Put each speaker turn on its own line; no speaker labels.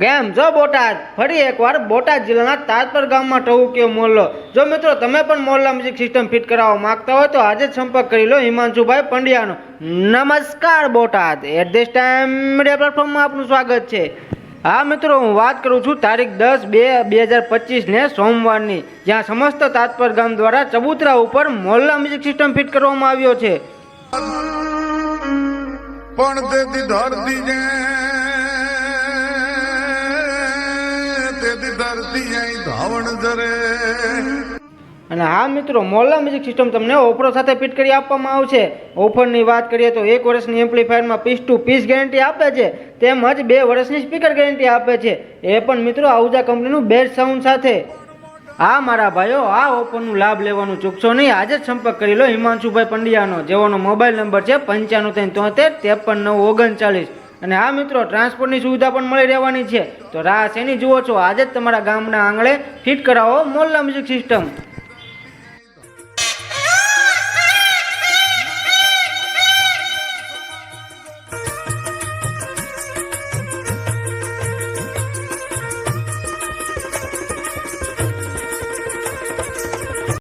કેમ જો બોટાદ, ફરી એકવાર બોટાદ જિલ્લાના તાજપર ગામમાં ટહુકીયો મોલ્લો. જો મિત્રો, તમે પણ મોલ્લા મ્યુઝિક સિસ્ટમ ફિટ કરાવવા માંગતા હોય તો આજે જ સંપર્ક કરી લો હિમાંશુભાઈ પંડ્યાનો. નમસ્કાર Botad, at this time media પ્લેટફોર્મમાં આપનું સ્વાગત છે. હા મિત્રો, હું વાત કરું છું તારીખ દસ બે બે હજાર પચીસને સોમવારની, જ્યાં સમસ્ત તાજપર ગામ દ્વારા ચબૂતરા ઉપર મોલ્લા મ્યુઝિક સિસ્ટમ ફિટ કરવામાં આવ્યો છે.
પણ તેથી ધરતી
અને હા મિત્રો મોલા મ્યુઝિક સિસ્ટમ તમને ઓફરો સાથે ફિટ કરી આપવામાં આવશે. ઓફરની વાત કરીએ તો એક વર્ષની એમ્પ્લીફાયરમાં પીસ ટુ પીસ ગેરંટી આપે છે, તેમજ બે વર્ષની સ્પીકર ગેરંટી આપે છે. એ પણ મિત્રો આહુજા કંપનીનું બેસ્ટ સાઉન્ડ સાથે. હા મારા ભાઈઓ, આ ઓફરનું લાભ લેવાનું ચૂકશો નહીં. આજે જ સંપર્ક કરી લો હિમાંશુભાઈ પંડ્યાનો. જેઓનો મોબાઈલ નંબર છે પંચાણું ત્રણ તોતેર ત્રેપન નવ ઓગણચાલીસ. અને હા મિત્રો ટ્રાન્સપોર્ટની સુવિધા પણ મળી રહેવાની છે. તો રાહ શેની જુઓ છો? આજે જ તમારા ગામના આંગણે ફિટ કરાવો મોલ્લા મ્યુઝિક સિસ્ટમ